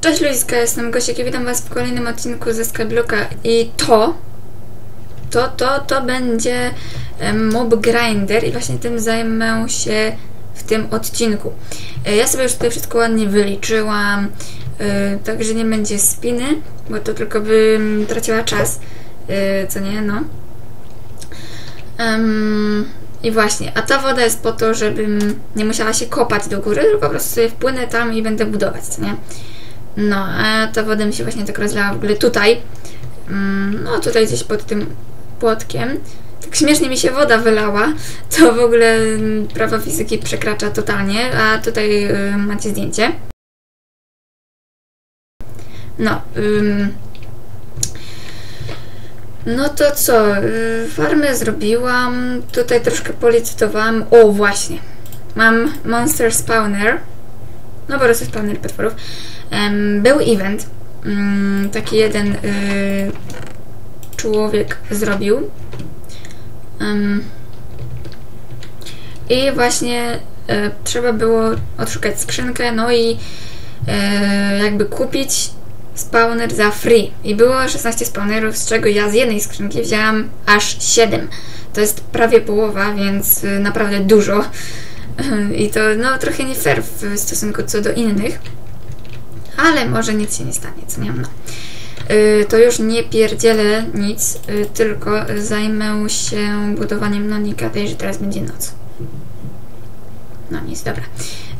Cześć ludziska, jestem Gosiek i witam was w kolejnym odcinku ze Skyblocka i to, to, to, to będzie Mob Grinder i właśnie tym zajmę się w tym odcinku. E, Ja sobie już tutaj wszystko ładnie wyliczyłam, e, także nie będzie spiny, bo to tylko bym traciła czas, e, co nie, no. I właśnie, a ta woda jest po to, żebym nie musiała się kopać do góry, tylko po prostu sobie wpłynę tam i będę budować, nie? No, ta woda mi się właśnie tak rozlała w ogóle tutaj. Mm, No, tutaj gdzieś pod tym płotkiem. Tak śmiesznie mi się woda wylała. To w ogóle mm, prawo fizyki przekracza totalnie, a tutaj y, macie zdjęcie. No, ym, no to co, y, farmę zrobiłam, tutaj troszkę policytowałam. O, właśnie, mam Monster Spawner, no prostu spawner potworów. Był event, mm, taki jeden y, człowiek zrobił. I właśnie e, trzeba było odszukać skrzynkę, no i e, jakby kupić spawner za free. I było 16 spawnerów, z czego ja z jednej skrzynki wzięłam aż 7. To jest prawie połowa, więc y, naprawdę dużo. I to no trochę nie fair w stosunku co do innych. Ale może nic się nie stanie, co nie? No. To już nie pierdzielę nic, y, tylko zajmę się budowaniem, no nie gadaj, że teraz będzie noc. No nic, dobra.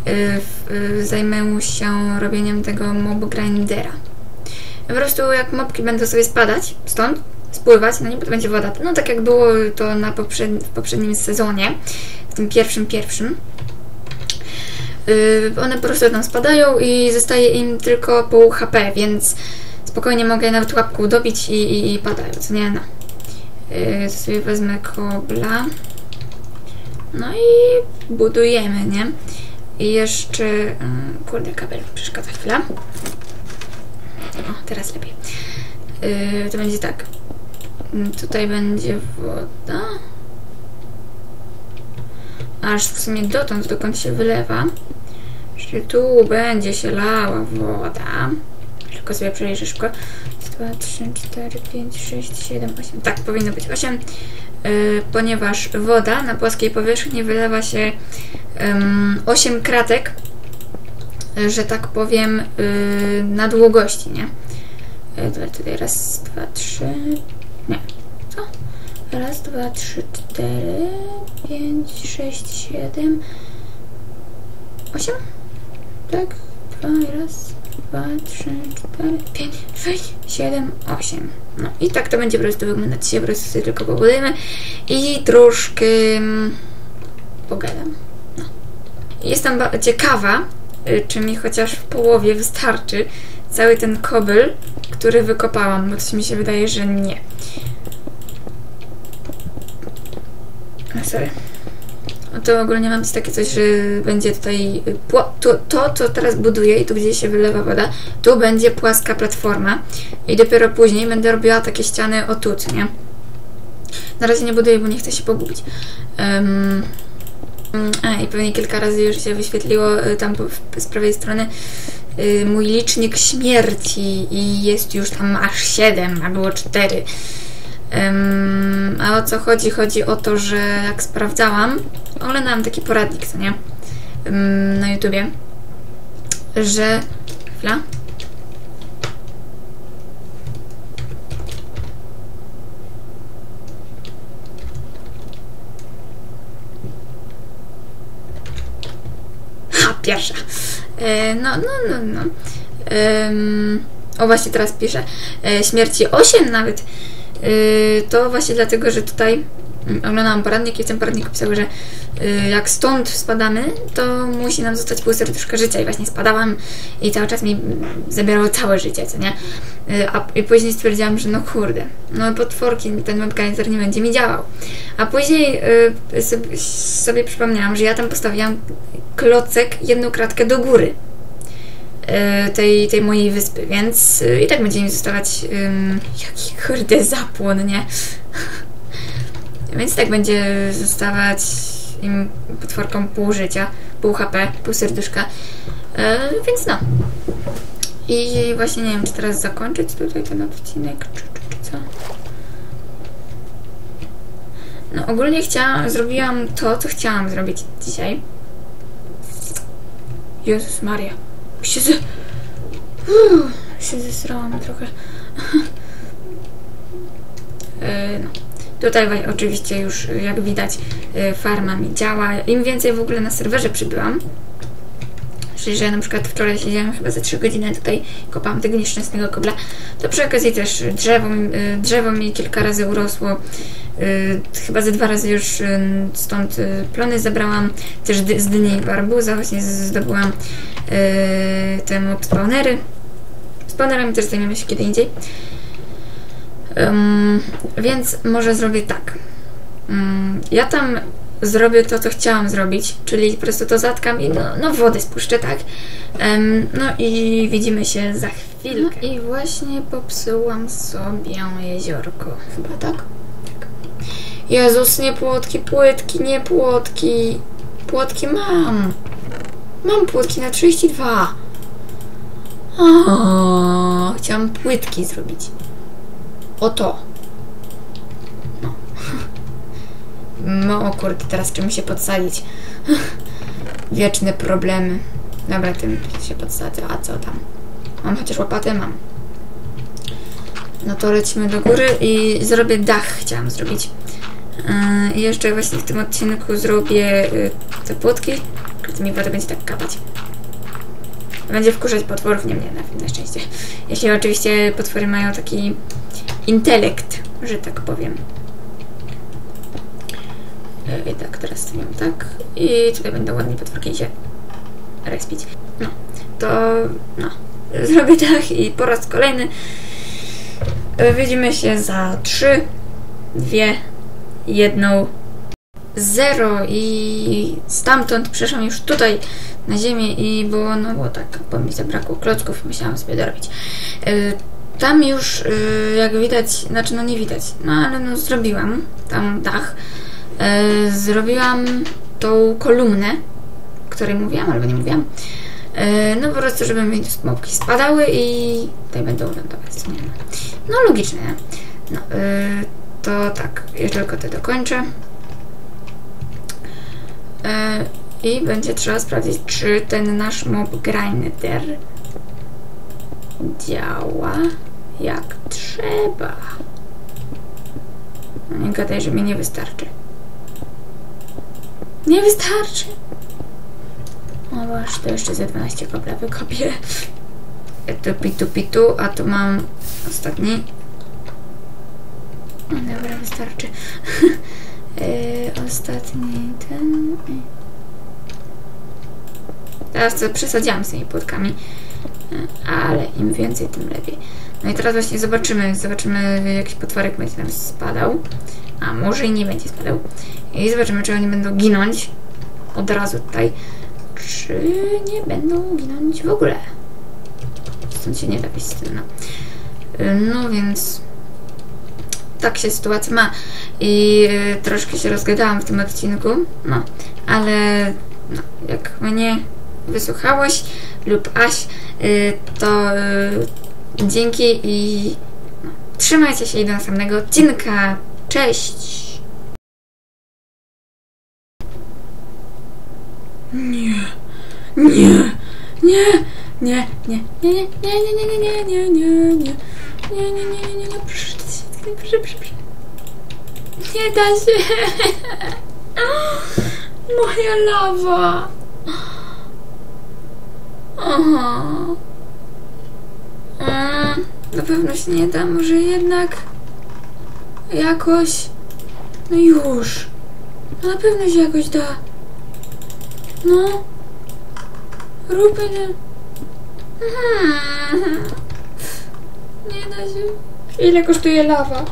Y, Zajmę się robieniem tego mob grindera. Po prostu jak mobki będą sobie spadać stąd, spływać, no nie, bo to będzie woda. No tak jak było to na poprzed, w poprzednim sezonie, w tym pierwszym, pierwszym. Yy, one po prostu tam spadają i zostaje im tylko pół HP, więc spokojnie mogę nawet łapką dobić i, i, i padają, co nie no. Yy, sobie wezmę kobla. No i budujemy, nie? I jeszcze... Yy, kurde, kabel przeszkadza chwilę. O, teraz lepiej. Yy, to będzie tak. Tutaj będzie woda. Aż w sumie dotąd, dokąd się wylewa. Czyli tu będzie się lała woda. Tylko sobie przejrzę szybko. 2, 3, 4, 5, 6, 7, 8. Tak, powinno być 8. Yy, ponieważ woda na płaskiej powierzchni wylewa się ym, 8 kratek, że tak powiem, yy, na długości, nie? Yy, tutaj raz, dwa, trzy. Nie. Co? Raz, dwa, trzy, cztery, pięć, sześć, siedem, osiem? Tak? Dwa, raz, dwa, trzy, cztery, pięć, sześć, siedem, osiem. No i tak to będzie po prostu wyglądać. Dzisiaj po prostu sobie tylko pobudujemy i troszkę mm, pogadam. No. Jestem ciekawa, y, czy mi chociaż w połowie wystarczy cały ten kobyl, który wykopałam, bo coś mi się wydaje, że nie. A, Sorry. To ogólnie mam takie coś, że będzie tutaj pło- to, co teraz buduję i tu gdzie się wylewa woda, tu będzie płaska platforma i dopiero później będę robiła takie ściany o tu, nie? Na razie nie buduję, bo nie chcę się pogubić. Um, a, i pewnie kilka razy już się wyświetliło y, tam z prawej strony y, mój licznik śmierci i jest już tam aż 7, a było 4. A o co chodzi? Chodzi o to, że jak sprawdzałam, oglądałam taki poradnik, co nie? Na YouTubie, że. Chwila. Ha, pierwsza. E, no, no, no, no. O, właśnie teraz piszę. E, śmierci 8 nawet. Yy, to właśnie dlatego, że tutaj oglądałam poradnik i w tym poradniku pisały, że yy, jak stąd spadamy, to musi nam zostać pół serduszka życia i właśnie spadałam i cały czas mi zabierało całe życie, co nie? Yy, a, I później stwierdziłam, że no kurde, no potworki, ten webkanizer nie będzie mi działał. A później sobie, sobie przypomniałam, że ja tam postawiłam klocek, jedną kratkę do góry tej, tej mojej wyspy, więc e, i tak będzie mi zostawać ym, jaki kurde zapłon, nie? więc tak będzie zostawać im potworkom pół życia, pół HP, pół serduszka, e, więc no. I właśnie nie wiem, czy teraz zakończyć tutaj ten odcinek, czy, czy, czy co. No ogólnie chciałam, zrobiłam to, co chciałam zrobić dzisiaj. Jezus Maria. Się, z... Uff, się zesrałam trochę. E, no. Tutaj oczywiście już, jak widać, e, farma mi działa. Im więcej w ogóle na serwerze przybyłam, czyli że na przykład wczoraj siedziałam chyba za 3 godziny tutaj, kopałam tego nieszczęsnego kobla, to przy okazji też drzewo, e, drzewo mi kilka razy urosło. Y, chyba ze dwa razy już y, stąd y, plony zebrałam, też z dyni i arbuza właśnie zdobyłam te mob spawnery. Spawnerami też zajmiemy się kiedy indziej. Ym, więc może zrobię tak. Ym, ja tam zrobię to, co chciałam zrobić, czyli po prostu to zatkam i no, no wodę spuszczę, tak? Ym, no i widzimy się za chwilkę. No i właśnie popsułam sobie jeziorko. Chyba tak? Jezus, nie płotki, płytki, nie płotki. Płotki mam. Mam płotki na 32. O, chciałam płytki zrobić. Oto. No. No kurde, teraz czym się podsadzić? Wieczne problemy. Dobra, tym się podsadzę, a co tam? Mam chociaż łopatę? Mam. No to lecimy do góry i zrobię dach, chciałam zrobić. Yy, I jeszcze właśnie w tym odcinku zrobię yy, te płotki, kiedy mi woda będzie tak kapać. Będzie wkurzać potworów, nie mnie na, na szczęście. Jeśli oczywiście potwory mają taki intelekt, że tak powiem. Yy, I tak, teraz stawiam tak. I tutaj będą ładnie potworki się respić. No, to no. Zrobię tak i po raz kolejny yy, widzimy się za trzy, dwie, jedną, zero i stamtąd przeszłam już tutaj na ziemię i było, no było tak, bo mi zabrakło klocków, musiałam sobie dorobić. Yy, tam już, yy, jak widać, znaczy no nie widać, no ale no zrobiłam tam dach. Yy, zrobiłam tą kolumnę, o której mówiłam albo nie mówiłam. No po prostu, żeby mi tu smokki spadały i tutaj będą lądować. No logiczne? No, to tak, jeszcze tylko to dokończę. Yy, I będzie trzeba sprawdzić, czy ten nasz mob grinder działa jak trzeba. No nie gadaj, że mi nie wystarczy. Nie wystarczy! O boż, to jeszcze ze 12 kopla wykopię. Tu pitu pitu, a tu mam ostatni. No dobra, wystarczy. yy, ostatni ten. Teraz to przesadziłam z tymi płytkami, yy, ale im więcej, tym lepiej. No i teraz właśnie zobaczymy, zobaczymy jakiś potworek będzie tam spadał, a może i nie będzie spadał. I zobaczymy, czy oni będą ginąć od razu tutaj, czy nie będą ginąć w ogóle. Stąd się nie da pisać. No. Yy, no więc tak się sytuacja ma i y, troszkę się rozgadałam w tym odcinku, no, ale no, jak mnie wysłuchałeś lub Aś, y, to y, dzięki i no, trzymajcie się i do następnego odcinka. Cześć! Nie, nie, nie, nie, nie, nie, nie, nie, nie, nie, nie, nie, nie, nie, nie, nie, nie, nie, nie, nie, proszę, proszę, proszę, proszę. Nie da się. Moja lawa. Aha. Mm, Na pewno się nie da, może jednak jakoś. No już. No na pewno się jakoś da. No. Róbmy nie. Hmm. Nie da się. Ile kosztuje lawa?